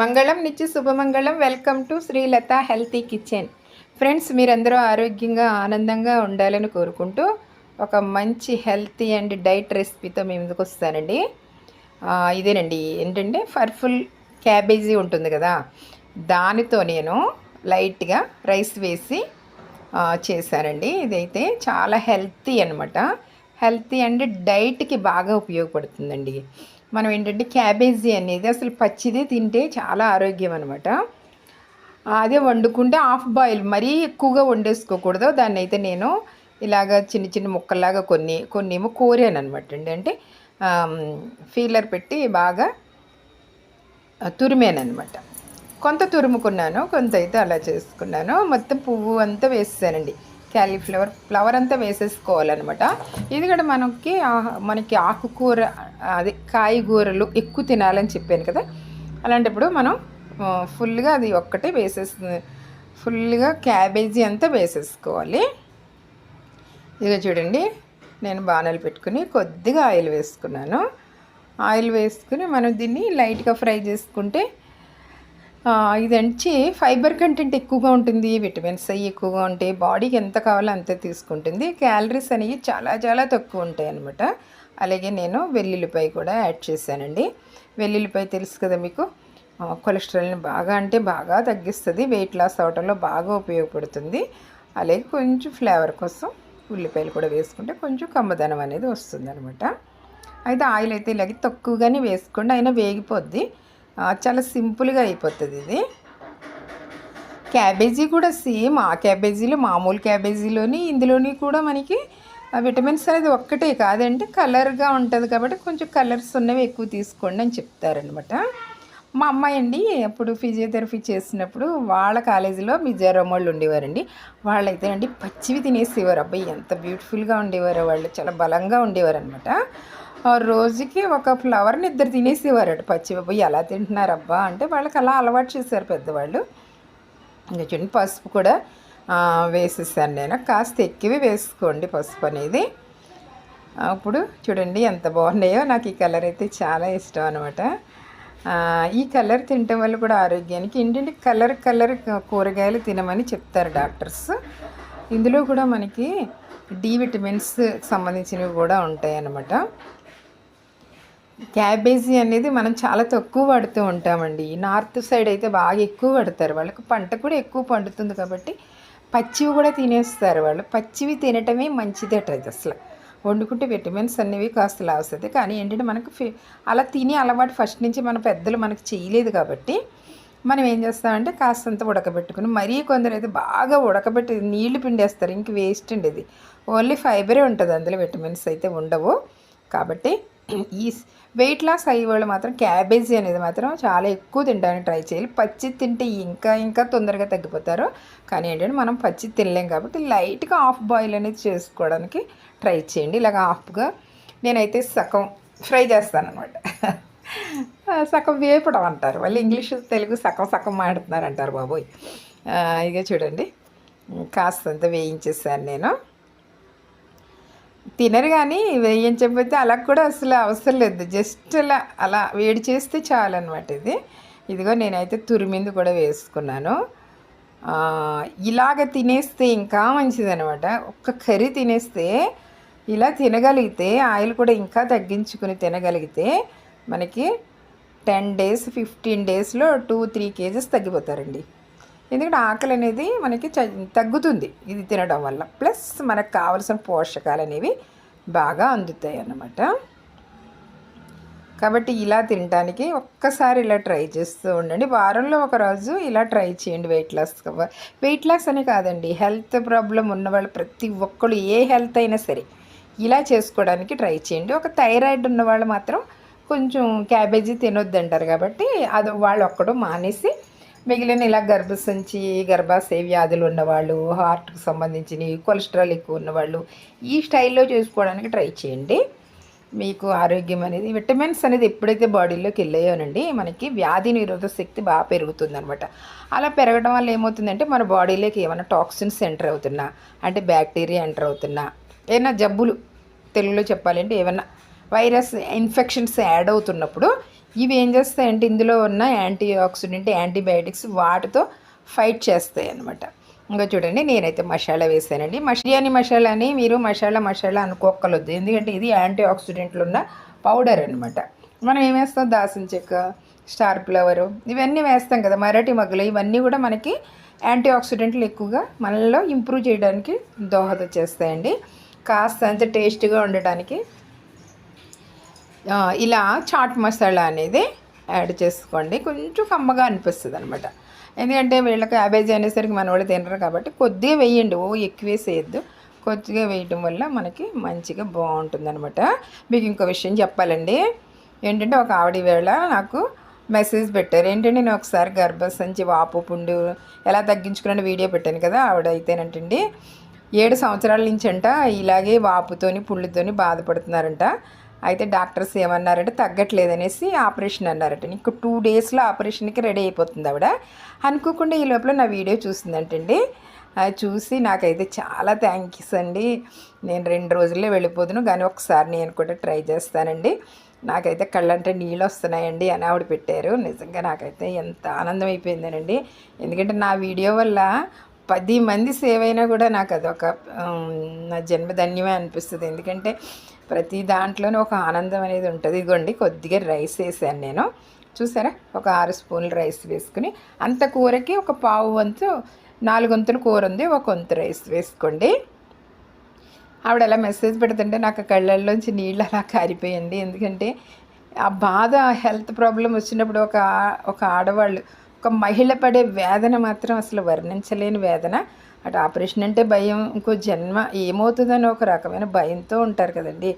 మంగళం నిత్య శుభమంగళం. Welcome to Srilatha healthy kitchen. Friends మీరందరూ ఆరోగ్యంగా ఆనందంగా ఉండాలని కోరుకుంటూ ఒక మంచి హెల్తీ అండ్ డైట్ రెసిపీతో మేము ముందుకు వస్తానండి. ఇదేనండి. ఏంటంటే ఫర్ఫుల్ క్యాబేజీ ఉంటుంది కదా దానితో నేను లైట్గా రైస్ వేసి చేశానండి. ఇదైతే చాలా హెల్తీ అనమాట హెల్తీ అండ్ డైట్కి బాగా ఉపయోగపడుతుందండి. మనం ఏంటంటే క్యాబేజీ అనేది అసలు పచ్చిదే తింటే చాలా ఆరోగ్యం అనమాట అదే వండుకుంటే హాఫ్ బాయిల్ మరీ ఎక్కువగా వండేసుకోకూడదు. దాన్ని అయితే నేను ఇలాగ చిన్న చిన్న ముక్కల్లాగా కొన్ని కొన్ని ఏమో కోరాను అనమాట అండి. అంటే ఫీలర్ పెట్టి బాగా తురిమాను అనమాట కొంత తురుముకున్నాను కొంత అయితే అలా చేసుకున్నాను. మొత్తం పువ్వు అంతా వేసేసానండి. క్యాలీఫ్లవర్ ఫ్లవర్ అంతా వేసేసుకోవాలన్నమాట. ఎందుకంటే మనకి మనకి ఆకుకూర అది కాయగూరలు ఎక్కువ తినాలని చెప్పాను కదా. అలాంటప్పుడు మనం ఫుల్గా అది ఒక్కటే వేసేస్తుంది. ఫుల్గా క్యాబేజీ అంతా వేసేసుకోవాలి. ఇక చూడండి నేను బాణాలు పెట్టుకుని కొద్దిగా ఆయిల్ వేసుకున్నాను. ఆయిల్ వేసుకుని మనం దీన్ని లైట్గా ఫ్రై చేసుకుంటే ఇది వచ్చి ఫైబర్ కంటెంట్ ఎక్కువగా ఉంటుంది విటమిన్స్ అవి ఎక్కువగా ఉంటాయి బాడీకి ఎంత కావాలో అంతే తీసుకుంటుంది. క్యాలరీస్ అనేవి చాలా చాలా తక్కువ ఉంటాయి అనమాట అలాగే నేను వెల్లుల్లిపాయ కూడా యాడ్ చేశానండి. వెల్లుల్లిపాయ తెలుసు కదా మీకు? కొలెస్ట్రాల్ని బాగా అంటే బాగా తగ్గిస్తుంది వెయిట్ లాస్ అవడంలో బాగా ఉపయోగపడుతుంది. అలాగే కొంచెం ఫ్లేవర్ కోసం ఉల్లిపాయలు కూడా వేసుకుంటే కొంచెం కమ్మదనం అనేది వస్తుంది అనమాట అయితే ఆయిల్ అయితే ఇలాగే తక్కువగానే వేసుకోండి అయినా వేగిపోద్ది. చాలా సింపుల్గా అయిపోతుంది ఇది. క్యాబేజీ కూడా సేమ్ ఆ క్యాబేజీలో మామూలు క్యాబేజీలోని ఇందులోని కూడా మనకి విటమిన్స్ అనేది ఒక్కటే కాదంటే కలర్గా ఉంటుంది కాబట్టి కొంచెం కలర్స్ ఉన్నవి ఎక్కువ తీసుకోండి అని చెప్తారనమాట మా అమ్మాయి అండి అప్పుడు ఫిజియోథెరపీ చేసినప్పుడు వాళ్ళ కాలేజీలో మీ వాళ్ళు ఉండేవారండి. వాళ్ళైతే అండి పచ్చివి తినేసేవారు. అబ్బాయి ఎంత బ్యూటిఫుల్గా ఉండేవారు వాళ్ళు చాలా బలంగా ఉండేవారు అనమాట రోజుకి ఒక ఫ్లవర్ని ఇద్దరు తినేసేవారట. పచ్చిపప్పు ఎలా తింటున్నారు అబ్బా అంటే వాళ్ళకి అలా అలవాటు చేశారు పెద్దవాళ్ళు. ఇంకా చూడండి పసుపు కూడా వేసేసాను నేను. కాస్త ఎక్కువే వేసుకోండి పసుపు అనేది. అప్పుడు చూడండి ఎంత బాగున్నాయో. నాకు ఈ కలర్ అయితే చాలా ఇష్టం అనమాట ఈ కలర్ తినటం వల్ల కూడా ఆరోగ్యానికి ఏంటంటే కలర్ కలర్ కూరగాయలు తినమని చెప్తారు డాక్టర్స్. ఇందులో కూడా మనకి డి విటమిన్స్ సంబంధించినవి కూడా ఉంటాయి అన్నమాట క్యాబేజీ అనేది మనం చాలా తక్కువ పడుతూ ఉంటామండి. నార్త్ సైడ్ అయితే బాగా ఎక్కువ పడతారు వాళ్ళకి పంట కూడా ఎక్కువ పండుతుంది కాబట్టి పచ్చివి కూడా తినేస్తారు వాళ్ళు. పచ్చివి తినటమే మంచిదట ఇది అసలు. వండుకుంటే విటమిన్స్ అనేవి కాస్త లావుస్తుంది కానీ ఏంటంటే మనకు ఫి- అలా తిని అలవాటు ఫస్ట్ నుంచి మన పెద్దలు మనకు చేయలేదు కాబట్టి మనం ఏం చేస్తామంటే కాస్తంత ఉడకబెట్టుకుని మరీ కొందరు అయితే బాగా ఉడకబెట్టి నీళ్ళు పిండేస్తారు. ఇంక వేస్ట్ అండి ఇది ఓన్లీ ఫైబరే ఉంటుంది. అందులో విటమిన్స్ అయితే ఉండవు. కాబట్టి ఈ వెయిట్ లాస్ అయ్యే వాళ్ళు మాత్రం క్యాబేజీ అనేది మాత్రం చాలా ఎక్కువ తినడానికి ట్రై చేయాలి. పచ్చి తింటే ఇంకా ఇంకా తొందరగా తగ్గిపోతారు. కానీ ఏంటంటే మనం పచ్చి తినలేం కాబట్టి లైట్గా హాఫ్ బాయిల్ అనేది చేసుకోవడానికి ట్రై చేయండి. ఇలాగ హాఫ్గా నేనైతే సగం ఫ్రై చేస్తాను అనమాట సగం వేపడం అంటారు. వాళ్ళు ఇంగ్లీష్ తెలుగు సగం సగం మాడుతున్నారు అంటారు బాబోయ్ ఇక చూడండి. కాస్తంత వేయించేసాను నేను. తినరు కానీ వేయించకపోతే అలా కూడా అసలు అవసరం లేదు. జస్ట్ అలా అలా వేడి చేస్తే చాలన్నమాట ఇది. ఇదిగో నేనైతే తురిమింది కూడా వేసుకున్నాను. ఇలాగ తినేస్తే ఇంకా మంచిదనమాట ఒక్క కర్రీ తినేస్తే ఇలా తినగలిగితే ఆయిల్ కూడా ఇంకా తగ్గించుకుని తినగలిగితే మనకి టెన్ డేస్ ఫిఫ్టీన్ డేస్లో టూ త్రీ కేజెస్ తగ్గిపోతారండి. ఎందుకంటే ఆకలి అనేది మనకి తగ్గుతుంది ఇది తినడం వల్ల. ప్లస్ మనకు కావలసిన పోషకాలు అనేవి బాగా అందుతాయి అన్నమాట కాబట్టి ఇలా తినడానికి ఒక్కసారి ఇలా ట్రై చేస్తూ ఉండండి. వారంలో ఒక రోజు ఇలా ట్రై చేయండి వెయిట్ లాస్ వెయిట్ లాస్ అని కాదండి హెల్త్ ప్రాబ్లం ఉన్న వాళ్ళు ప్రతి ఒక్కళ్ళు ఏ హెల్త్ అయినా సరే ఇలా చేసుకోవడానికి ట్రై చేయండి. ఒక థైరాయిడ్ ఉన్న వాళ్ళు మాత్రం కొంచెం క్యాబేజీ తినొద్దంటారు కాబట్టి అది వాళ్ళు ఒక్కడు మానేసి మిగిలిన ఇలా గర్భసంచి గర్భాశయ వ్యాధులు ఉన్నవాళ్ళు హార్ట్కి సంబంధించినవి కొలెస్ట్రాల్ ఎక్కువ ఉన్నవాళ్ళు ఈ స్టైల్లో చేసుకోవడానికి ట్రై చేయండి. మీకు ఆరోగ్యం అనేది విటమిన్స్ అనేది ఎప్పుడైతే బాడీలోకి వెళ్ళాయోనండి మనకి వ్యాధి నిరోధక శక్తి బాగా పెరుగుతుందనమాట అలా పెరగడం వల్ల ఏమవుతుందంటే మన బాడీలోకి ఏమైనా టాక్సిన్స్ ఎంటర్ అవుతున్నా అంటే బ్యాక్టీరియా ఎంటర్ అవుతున్నా ఏమైనా జబ్బులు తెలుగులో చెప్పాలంటే ఏమైనా వైరస్ ఇన్ఫెక్షన్స్ యాడ్ అవుతున్నప్పుడు ఇవి ఏం చేస్తాయంటే ఇందులో ఉన్న యాంటీ ఆక్సిడెంట్ యాంటీబయాటిక్స్ వాటితో ఫైట్ చేస్తాయి అన్నమాట. ఇంకా చూడండి నేనైతే మసాలా వేసానండి. మష బిర్యానీ మసాలా అని మీరు మసాలా మసాలా అనుకోక్కలొద్దు ఎందుకంటే ఇది యాంటీ ఆక్సిడెంట్లు ఉన్న పౌడర్ అనమాట మనం ఏం వేస్తాం? దాసిన చెక్క స్టార్ ఫ్లవరు ఇవన్నీ వేస్తాం కదా మరాఠీ మగ్గులు. ఇవన్నీ కూడా మనకి యాంటీ ఆక్సిడెంట్లు ఎక్కువగా మనలో ఇంప్రూవ్ చేయడానికి దోహద చేస్తాయండి. కాస్త అంత టేస్ట్గా ఉండటానికి ఇలా చాట్ మసాలా అనేది యాడ్ చేసుకోండి. కొంచెం కమ్మగా అనిపిస్తుంది అనమాట ఎందుకంటే వీళ్ళకి క్యాబేజీ అనేసరికి మన వాళ్ళు తినరు కాబట్టి కొద్దిగా వేయండి. ఓ ఎక్కువ వేసేయద్దు కొద్దిగా వేయటం వల్ల మనకి మంచిగా బాగుంటుంది అనమాట మీకు ఇంకో విషయం చెప్పాలండి. ఏంటంటే ఒక ఆవిడ వేళ నాకు మెసేజ్ పెట్టారు. ఏంటంటే నేను ఒకసారి గర్భసంచి వాపు పుండు ఎలా తగ్గించుకున్న వీడియో పెట్టాను కదా ఆవిడ అయితేనంటండి ఏడు సంవత్సరాల నుంచి అంట ఇలాగే వాపుతోని పుళ్ళుతోని బాధపడుతున్నారంట. అయితే డాక్టర్స్ ఏమన్నారంటే తగ్గట్లేదనేసి ఆపరేషన్ అన్నారట. ఇంకా టూ డేస్లో ఆపరేషన్కి రెడీ అయిపోతుంది ఆవిడ. అనుకోకుండా ఈ లోపల నా వీడియో చూసిందంటండి. అది చూసి నాకైతే చాలా థ్యాంక్స్ అండి. నేను రెండు రోజుల్లో వెళ్ళిపోదును కానీ ఒకసారి నేను కూడా ట్రై చేస్తానండి. నాకైతే కళ్ళంటే నీళ్ళు వస్తున్నాయండి అని ఆవిడ పెట్టారు. నిజంగా నాకైతే ఎంత ఆనందం అయిపోయిందనండి. ఎందుకంటే నా వీడియో వల్ల పది మంది సేవ్ అయినా కూడా నాకు అదొక నా జన్మధన్యమే అనిపిస్తుంది. ఎందుకంటే ప్రతి దాంట్లోనూ ఒక ఆనందం అనేది ఉంటుంది. ఇదిగోండి కొద్దిగా రైస్ వేసాను నేను. చూసారా? ఒక ఆరు స్పూన్లు రైస్ వేసుకుని అంత కూరకి ఒక పావు వంతు నాలుగు వంతులు కూర ఉంది ఒక వంతు రైస్ వేసుకోండి. ఆవిడ అలా మెసేజ్ పెడుతుంటే నాకు కళ్ళల్లోంచి నీళ్ళు అలా కారిపోయింది ఎందుకంటే ఆ బాధ హెల్త్ ప్రాబ్లం వచ్చినప్పుడు ఒక ఒక ఆడవాళ్ళు ఒక మహిళ పడే వేదన మాత్రం అసలు వర్ణించలేని వేదన. అటు ఆపరేషన్ అంటే భయం ఇంకో జన్మ ఏమవుతుందని ఒక రకమైన భయంతో ఉంటారు కదండి.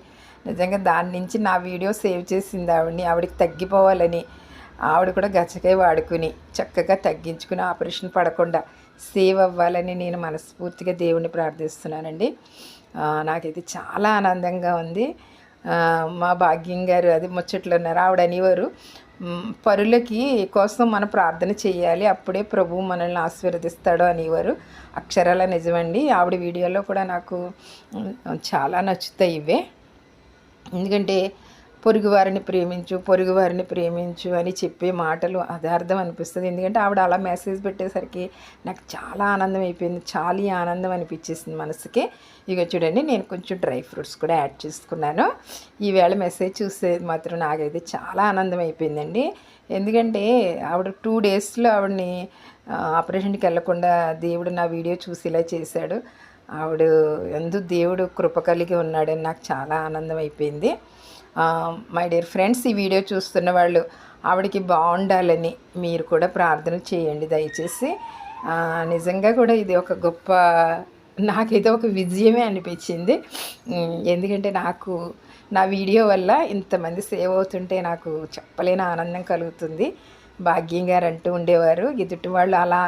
నిజంగా దాని నుంచి నా వీడియో సేవ్ చేసింది ఆవిడని ఆవిడకి తగ్గిపోవాలని ఆవిడ కూడా గచ్చకాయ వాడుకుని చక్కగా తగ్గించుకుని ఆపరేషన్ పడకుండా సేవ్ అవ్వాలని నేను మనస్ఫూర్తిగా దేవుణ్ణి ప్రార్థిస్తున్నానండి. నాకైతే చాలా ఆనందంగా ఉంది. మా భాగ్యం గారు అది ముచ్చట్లు ఉన్నారు ఆవిడ అనేవారు. పరులకి కోసం మనం ప్రార్థన చేయాలి. అప్పుడే ప్రభు మనల్ని ఆశీర్వదిస్తాడు అనేవారు అక్షరాల నిజమండి. ఆవిడ వీడియోలో కూడా నాకు చాలా నచ్చుతాయి ఇవే. ఎందుకంటే పొరుగువారిని ప్రేమించు పొరుగువారిని ప్రేమించు అని చెప్పే మాటలు అదార్థం అనిపిస్తుంది. ఎందుకంటే ఆవిడ అలా మెసేజ్ పెట్టేసరికి నాకు చాలా ఆనందం అయిపోయింది. చాలా ఆనందం అనిపించేసింది మనసుకి. ఇక చూడండి నేను కొంచెం డ్రై ఫ్రూట్స్ కూడా యాడ్ చేసుకున్నాను. ఈవేళ మెసేజ్ చూసేది మాత్రం నాకైతే చాలా ఆనందం అయిపోయిందండి. ఎందుకంటే ఆవిడ టూ డేస్లో ఆవిడని ఆపరేషన్కి వెళ్ళకుండా దేవుడు నా వీడియో చూసి ఇలా చేశాడు. ఆవిడ ఎందు దేవుడు కృప కలిగి ఉన్నాడని నాకు చాలా ఆనందం అయిపోయింది. మై డియర్ ఫ్రెండ్స్ ఈ వీడియో చూస్తున్న వాళ్ళు ఆవిడకి బాగుండాలని మీరు కూడా ప్రార్థన చేయండి దయచేసి. నిజంగా కూడా ఇది ఒక గొప్ప నాకైతే ఒక విజయమే అనిపించింది. ఎందుకంటే నాకు నా వీడియో వల్ల ఇంతమంది సేవ్ అవుతుంటే నాకు చెప్పలేని ఆనందం కలుగుతుంది. భాగ్యం గారు అంటూ ఉండేవారు ఎదుటి వాళ్ళు అలా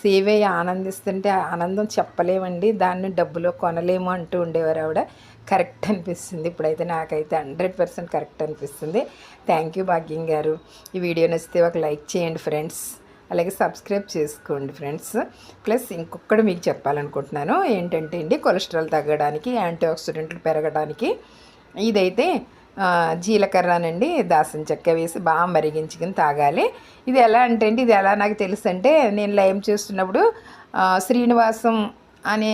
సేవ్ అయ్యి ఆనందిస్తుంటే ఆనందం చెప్పలేమండి దాన్ని డబ్బులో కొనలేము అంటూ ఉండేవారు ఆవిడ. కరెక్ట్ అనిపిస్తుంది. ఇప్పుడైతే నాకైతే హండ్రెడ్ పర్సెంట్ కరెక్ట్ అనిపిస్తుంది. థ్యాంక్ యూ భాగ్యం గారు. ఈ వీడియో నచ్చితే ఒక లైక్ చేయండి ఫ్రెండ్స్. అలాగే సబ్స్క్రైబ్ చేసుకోండి ఫ్రెండ్స్. ప్లస్ ఇంకొకటి మీకు చెప్పాలనుకుంటున్నాను. ఏంటంటే అండి కొలెస్ట్రాల్ తగ్గడానికి యాంటీ ఆక్సిడెంట్లు పెరగడానికి ఇదైతే జీలకర్రనండి. దాసం చెక్క వేసి బాగా మరిగించుకుని తాగాలి. ఇది ఎలా అంటే అండి ఇది ఎలా నాకు తెలుసు అంటే నేను లయం చేస్తున్నప్పుడు శ్రీనివాసం అనే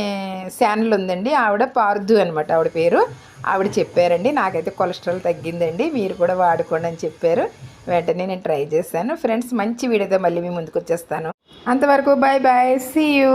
ఛానల్ ఉందండి. ఆవిడ పార్దు అనమాట ఆవిడ పేరు. ఆవిడ చెప్పారండి నాకైతే కొలెస్ట్రాల్ తగ్గిందండి మీరు కూడా వాడుకోండి అని చెప్పారు. వెంటనే నేను ట్రై చేశాను. ఫ్రెండ్స్ మంచి వీడియోతో మళ్ళీ మీ ముందుకు వచ్చేస్తాను. అంతవరకు బాయ్ బాయ్ సీ యూ